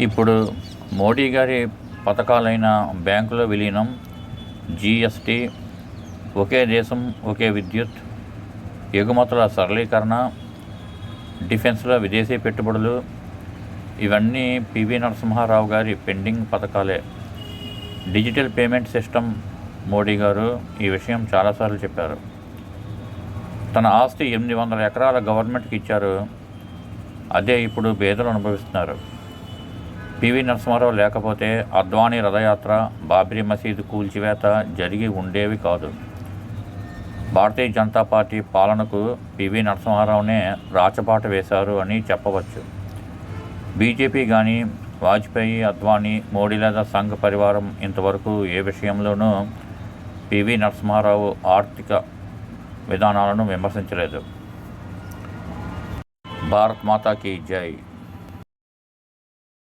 ఇప్పుడు మోడీ గారి పథకాలైన బ్యాంకుల విలీనం జీఎస్టీ ఒకే దేశం ఒకే విద్యుత్ ఎగుమతుల సరళీకరణ డిఫెన్స్లో విదేశీ పెట్టుబడులు ఇవన్నీ పివి నరసింహారావు గారి పెండింగ్ పథకాలే. డిజిటల్ పేమెంట్ సిస్టమ్ మోడీ గారు ఈ విషయం చాలాసార్లు చెప్పారు. తన ఆస్తి ఎనిమిది వందల ఎకరాల గవర్నమెంట్కి ఇచ్చారు. అదే ఇప్పుడు పేదలు అనుభవిస్తున్నారు. పివి నరసింహారావు లేకపోతే అద్వానీ రథయాత్ర బాబ్రీ మసీదు కూల్చివేత జరిగి ఉండేవి కాదు. భారతీయ జనతా పార్టీ పాలనకు పివి నరసింహారావునే రాచపాట వేశారు అని చెప్పవచ్చు. బీజేపీ కానీ వాజ్పేయి అద్వానీ మోడీ లేదా సంఘ్ పరివారం ఇంతవరకు ఏ విషయంలోనూ పివి నరసింహారావు ఆర్థిక విధానాలను విమర్శించలేదు. భారత్ మాతాకి జై.